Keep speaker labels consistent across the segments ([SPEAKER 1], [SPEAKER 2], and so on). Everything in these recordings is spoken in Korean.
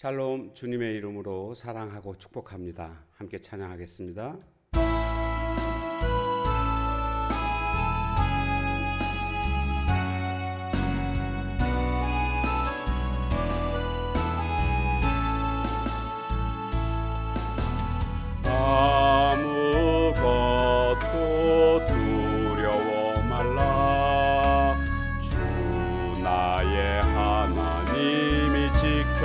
[SPEAKER 1] 샬롬 주님의 이름으로 사랑하고 축복합니다. 함께 찬양하겠습니다.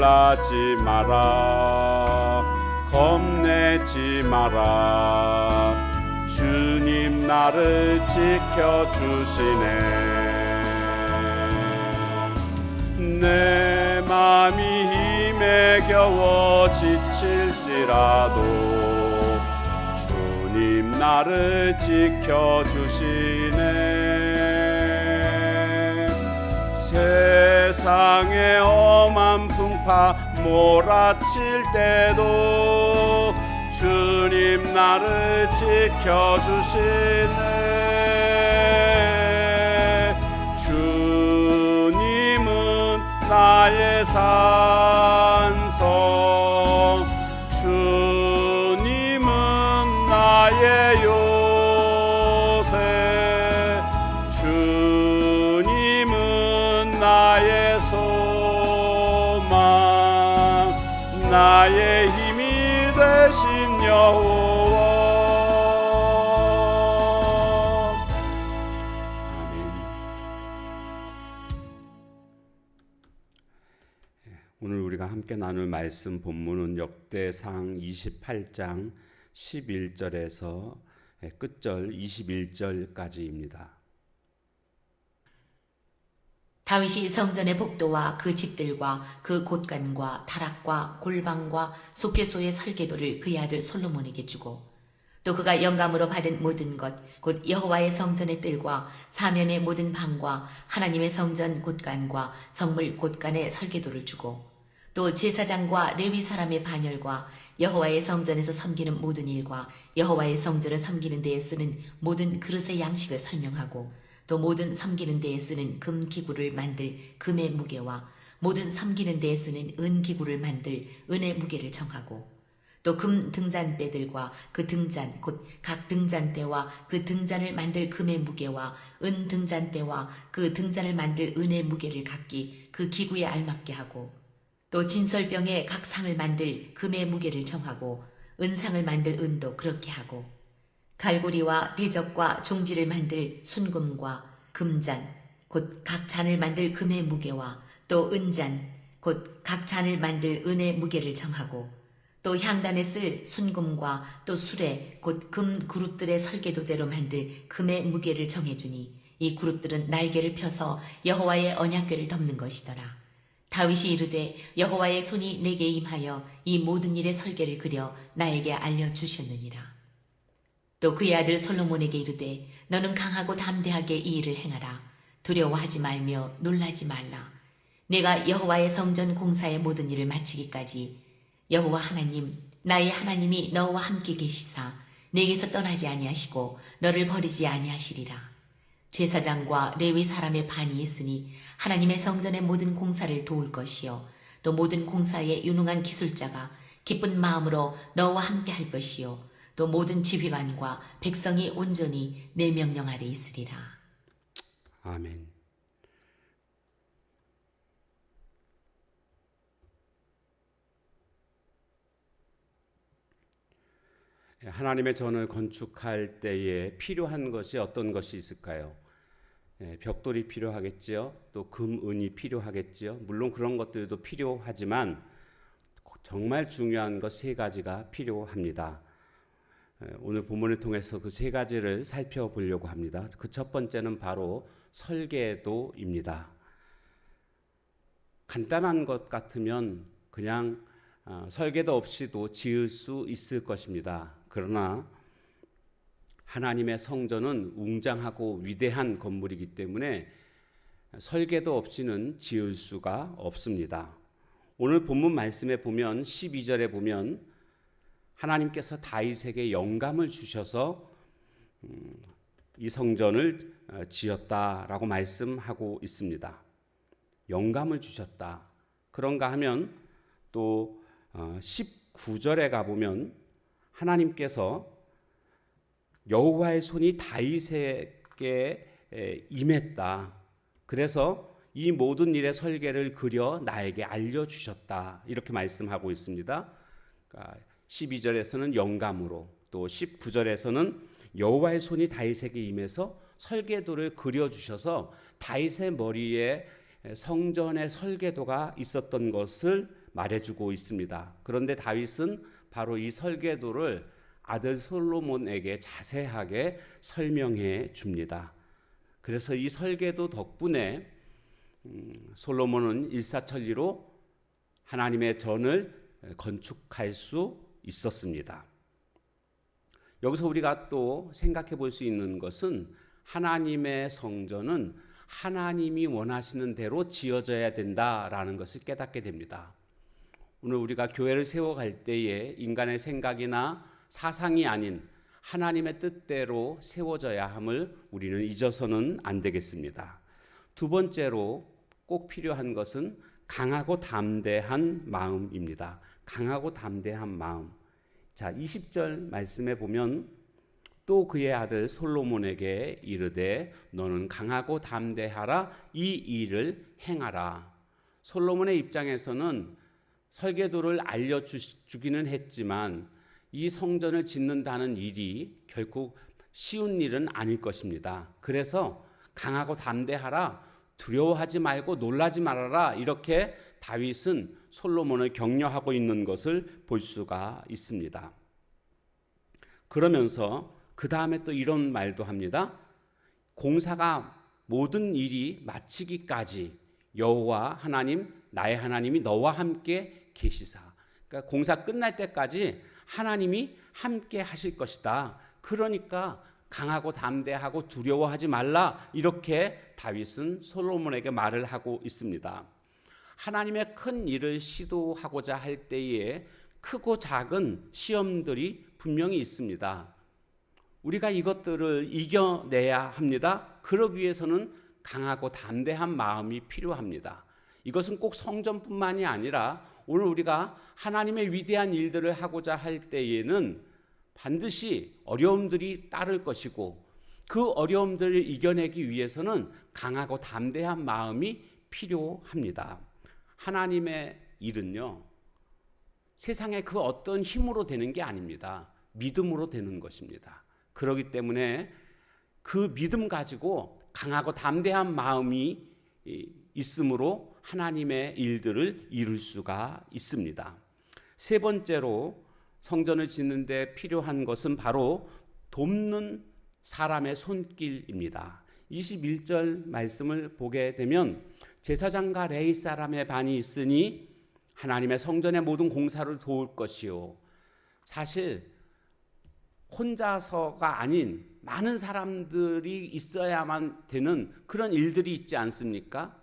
[SPEAKER 1] 놀라지 마라. 겁내지 마라. 주님 나를 지켜 주시네. 내 맘이 힘에 겨워 지칠지라도 주님 나를 지켜 주시네 세상의 엄한 풍파 몰아칠 때도 주님 나를 지켜주시네. 주님은 나의 산성 나의 힘이 되신 여호와 아멘 오늘 우리가 함께 나눌 말씀 본문은 역대상 28장 11절에서 끝절 21절까지입니다.
[SPEAKER 2] 다윗이 성전의 복도와 그 집들과 그 곳간과 타락과 골방과 속죄소의 설계도를 그의 아들 솔로몬에게 주고 또 그가 영감으로 받은 모든 것 곧 여호와의 성전의 뜰과 사면의 모든 방과 하나님의 성전 곳간과 성물 곳간의 설계도를 주고 또 제사장과 레위 사람의 반열과 여호와의 성전에서 섬기는 모든 일과 여호와의 성전을 섬기는 데에 쓰는 모든 그릇의 양식을 설명하고 또 모든 섬기는 데에 쓰는 금 기구를 만들 금의 무게와 모든 섬기는 데에 쓰는 은 기구를 만들 은의 무게를 정하고 또 금 등잔대들과 그 등잔 곧 각 등잔대와 그 등잔을 만들 금의 무게와 은 등잔대와 그 등잔을 만들 은의 무게를 각기 그 기구에 알맞게 하고 또 진설병에 각 상을 만들 금의 무게를 정하고 은상을 만들 은도 그렇게 하고 갈고리와 대적과 종지를 만들 순금과 금잔 곧 각 잔을 만들 금의 무게와 또 은잔 곧 각 잔을 만들 은의 무게를 정하고 또 향단에 쓸 순금과 또 수레 곧금 그룹들의 설계도대로 만들 금의 무게를 정해주니 이 그룹들은 날개를 펴서 여호와의 언약궤를 덮는 것이더라. 다윗이 이르되 여호와의 손이 내게 임하여 이 모든 일의 설계를 그려 나에게 알려 주셨느니라. 또 그의 아들 솔로몬에게 이르되 너는 강하고 담대하게 이 일을 행하라. 두려워하지 말며 놀라지 말라. 내가 여호와의 성전 공사의 모든 일을 마치기까지 여호와 하나님 나의 하나님이 너와 함께 계시사 내게서 떠나지 아니하시고 너를 버리지 아니하시리라. 제사장과 레위 사람의 반이 있으니 하나님의 성전의 모든 공사를 도울 것이요 또 모든 공사에 유능한 기술자가 기쁜 마음으로 너와 함께 할 것이요 또 모든 지휘관과 백성이 온전히 내 명령 아래 있으리라.
[SPEAKER 1] 아멘. 예, 하나님의 전을 건축할 때에 필요한 것이 어떤 것이 있을까요? 예, 벽돌이 필요하겠지요. 또 금, 은이 필요하겠지요. 물론 그런 것들도 필요하지만 정말 중요한 것 세 가지가 필요합니다. 예, 오늘 본문을 통해서 그 세 가지를 살펴보려고 합니다. 그 첫 번째는 바로 설계도입니다. 간단한 것 같으면 그냥 어, 설계도 없이도 지을 수 있을 것입니다. 그러나 하나님의 성전은 웅장하고 위대한 건물이기 때문에 설계도 없이는 지을 수가 없습니다. 오늘 본문 말씀에 보면 12절에 보면 하나님께서 다윗에게 영감을 주셔서 음, 이 성전을 어, 지었다라고 말씀하고 있습니다. 영감을 주셨다. 그런가 하면 또 19절에 가 보면 하나님께서 여호와의 손이 다윗에게 에, 임했다. 그래서 이 모든 일의 설계를 그려 나에게 알려 주셨다. 이렇게 말씀하고 있습니다. 그러니까 12절에서는 영감으로 또 19절에서는 여호와의 손이 다윗에게 임해서 설계도를 그려 주셔서 다윗의 머리에 성전의 설계도가 있었던 것을 말해주고 있습니다. 그런데 다윗은 바로 이 설계도를 아들 솔로몬에게 자세하게 설명해 줍니다. 그래서 이 설계도 덕분에 음, 솔로몬은 일사천리로 하나님의 전을 건축할 수 있었습니다. 여기서 우리가 또 생각해 볼 수 있는 것은 하나님의 성전은 하나님이 원하시는 대로 지어져야 된다라는 것을 깨닫게 됩니다. 오늘 우리가 교회를 세워갈 때에 인간의 생각이나 사상이 아닌 하나님의 뜻대로 세워져야 함을 우리는 잊어서는 안 되겠습니다. 두 번째로 꼭 필요한 것은 강하고 담대한 마음입니다. 강하고 담대한 마음. 자, 20절 말씀에 보면 또 그의 아들 솔로몬에게 이르되 너는 강하고 담대하라 이 일을 행하라. 솔로몬의 입장에서는 설계도를 알려 주기는 했지만 이 성전을 짓는다는 일이 결국 쉬운 일은 아닐 것입니다. 그래서 강하고 담대하라 두려워하지 말고 놀라지 말아라 이렇게 다윗은 솔로몬을 격려하고 있는 것을 볼 수가 있습니다. 그러면서 그 다음에 또 이런 말도 합니다. 공사가 모든 일이 마치기까지 여호와 하나님 나의 하나님이 너와 함께 계시사. 그러니까 공사 끝날 때까지 하나님이 함께 하실 것이다. 그러니까 강하고 담대하고 두려워하지 말라. 이렇게 다윗은 솔로몬에게 말을 하고 있습니다. 하나님의 큰 일을 시도하고자 할 때에 크고 작은 시험들이 분명히 있습니다. 우리가 이것들을 이겨내야 합니다. 그러기 위해서는 강하고 담대한 마음이 필요합니다. 이것은 꼭 성전뿐만이 아니라 오늘 우리가 하나님의 위대한 일들을 하고자 할 때에는 반드시 어려움들이 따를 것이고 그 어려움들을 이겨내기 위해서는 강하고 담대한 마음이 필요합니다. 하나님의 일은요, 세상의 그 어떤 힘으로 되는 게 아닙니다. 믿음으로 되는 것입니다. 그렇기 때문에 그 믿음 가지고 강하고 담대한 마음이 있으므로 하나님의 일들을 이룰 수가 있습니다. 세 번째로 성전을 짓는데 필요한 것은 바로 돕는 사람의 손길입니다. 21절 말씀을 보게 되면 제사장과 레이 사람의 반이 있으니 하나님의 성전의 모든 공사를 도울 것이요. 사실 혼자서가 아닌 많은 사람들이 있어야만 되는 그런 일들이 있지 않습니까?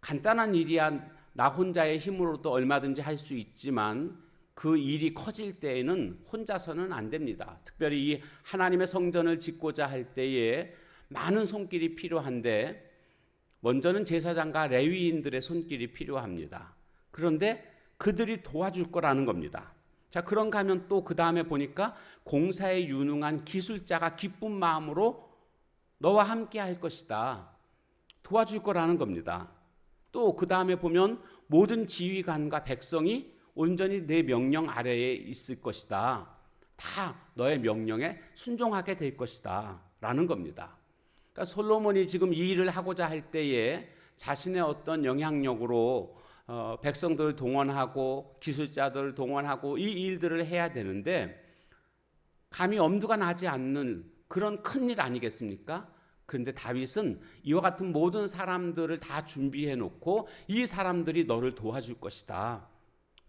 [SPEAKER 1] 간단한 일이야 나 혼자의 힘으로도 얼마든지 할 수 있지만 그 일이 커질 때에는 혼자서는 안 됩니다. 특별히 이 하나님의 성전을 짓고자 할 때에 많은 손길이 필요한데 먼저는 제사장과 레위인들의 손길이 필요합니다. 그런데 그들이 도와줄 거라는 겁니다. 자, 그런가 하면 또 그 다음에 보니까 공사에 유능한 기술자가 기쁜 마음으로 너와 함께 할 것이다. 도와줄 거라는 겁니다. 또 그 다음에 보면 모든 지휘관과 백성이 온전히 내 명령 아래에 있을 것이다. 다 너의 명령에 순종하게 될 것이다. 라는 겁니다. 그러니까 솔로몬이 지금 이 일을 하고자 할 때에 자신의 어떤 영향력으로 어, 백성들을 동원하고 기술자들을 동원하고 이 일들을 해야 되는데 감히 엄두가 나지 않는 그런 큰일 아니겠습니까? 그런데 다윗은 이와 같은 모든 사람들을 다 준비해 놓고 이 사람들이 너를 도와줄 것이다.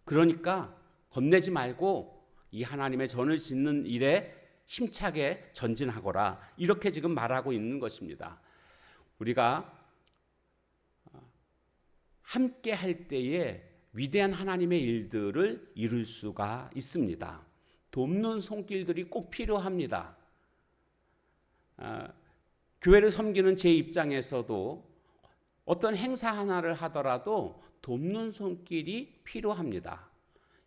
[SPEAKER 1] 그러니까 겁내지 말고 이 하나님의 전을 짓는 일에 힘차게 전진하거라. 이렇게 지금 말하고 있는 것입니다. 우리가 함께 할 때에 위대한 하나님의 일들을 이룰 수가 있습니다. 돕는 손길들이 꼭 필요합니다. 아, 교회를 섬기는 제 입장에서도 어떤 행사 하나를 하더라도 돕는 손길이 필요합니다.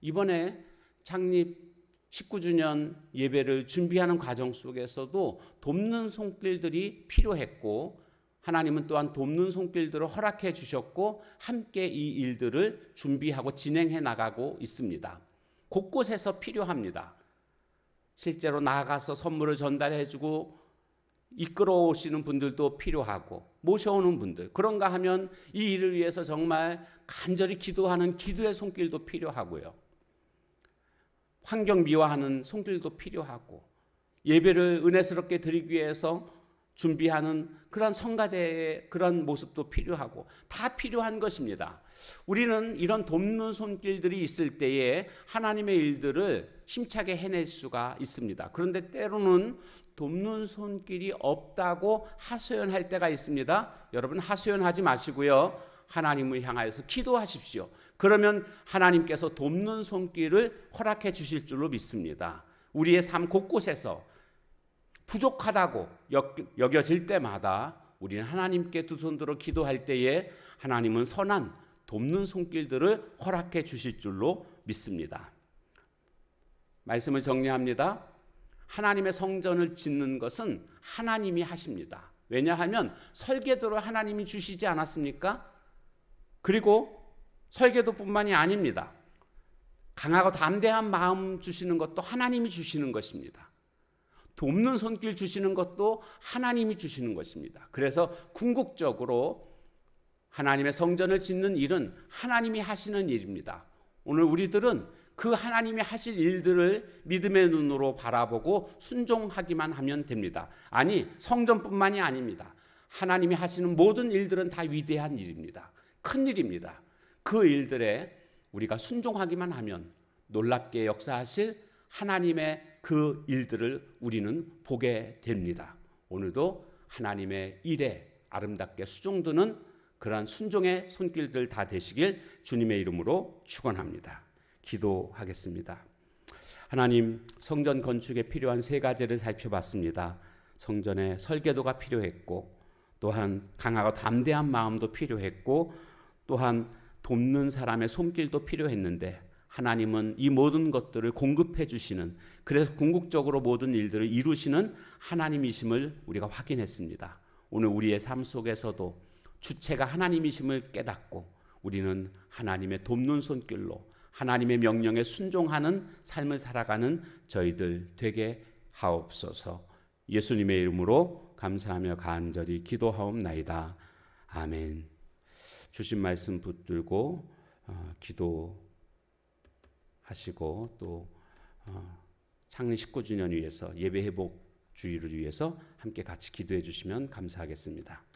[SPEAKER 1] 이번에 창립 19주년 예배를 준비하는 과정 속에서도 돕는 손길들이 필요했고 하나님은 또한 돕는 손길들을 허락해 주셨고 함께 이 일들을 준비하고 진행해 나가고 있습니다. 곳곳에서 필요합니다. 실제로 나아가서 선물을 전달해 주고 이끌어 오시는 분들도 필요하고 모셔오는 분들 그런가 하면 이 일을 위해서 정말 간절히 기도하는 기도의 손길도 필요하고요. 환경 미화하는 손길도 필요하고 예배를 은혜스럽게 드리기 위해서 준비하는 그런 성가대의 그런 모습도 필요하고 다 필요한 것입니다. 우리는 이런 돕는 손길들이 있을 때에 하나님의 일들을 힘차게 해낼 수가 있습니다. 그런데 때로는 돕는 손길이 없다고 하소연할 때가 있습니다. 여러분 하소연하지 마시고요. 하나님을 향하여서 기도하십시오. 그러면 하나님께서 돕는 손길을 허락해 주실 줄로 믿습니다. 우리의 삶 곳곳에서 부족하다고 여겨질 때마다 우리는 하나님께 두 손 들어 기도할 때에 하나님은 선한 돕는 손길들을 허락해 주실 줄로 믿습니다. 말씀을 정리합니다. 하나님의 성전을 짓는 것은 하나님이 하십니다. 왜냐하면 설계도를 하나님이 주시지 않았습니까? 그리고 설계도뿐만이 아닙니다. 강하고 담대한 마음 주시는 것도 하나님이 주시는 것입니다. 돕는 손길 주시는 것도 하나님이 주시는 것입니다. 그래서 궁극적으로 하나님의 성전을 짓는 일은 하나님이 하시는 일입니다. 오늘 우리들은 그 하나님이 하실 일들을 믿음의 눈으로 바라보고 순종하기만 하면 됩니다. 아니, 성전뿐만이 아닙니다. 하나님이 하시는 모든 일들은 다 위대한 일입니다. 큰 일입니다. 그 일들에 우리가 순종하기만 하면 놀랍게 역사하실 하나님의 그 일들을 우리는 보게 됩니다. 오늘도 하나님의 일에 아름답게 수종드는 그러한 순종의 손길들 다 되시길 주님의 이름으로 축원합니다. 기도하겠습니다. 하나님 성전 건축에 필요한 세 가지를 살펴봤습니다. 성전의 설계도가 필요했고 또한 강하고 담대한 마음도 필요했고 또한 돕는 사람의 손길도 필요했는데 하나님은 이 모든 것들을 공급해 주시는 그래서 궁극적으로 모든 일들을 이루시는 하나님이심을 우리가 확인했습니다. 오늘 우리의 삶 속에서도 주체가 하나님이심을 깨닫고 우리는 하나님의 돕는 손길로 하나님의 명령에 순종하는 삶을 살아가는 저희들 되게 하옵소서. 예수님의 이름으로 감사하며 간절히 기도하옵나이다. 아멘. 주신 말씀 붙들고 어, 기도하시고 또 어, 창립 19주년 위해서 예배 회복 주의를 위해서 함께 같이 기도해 주시면 감사하겠습니다.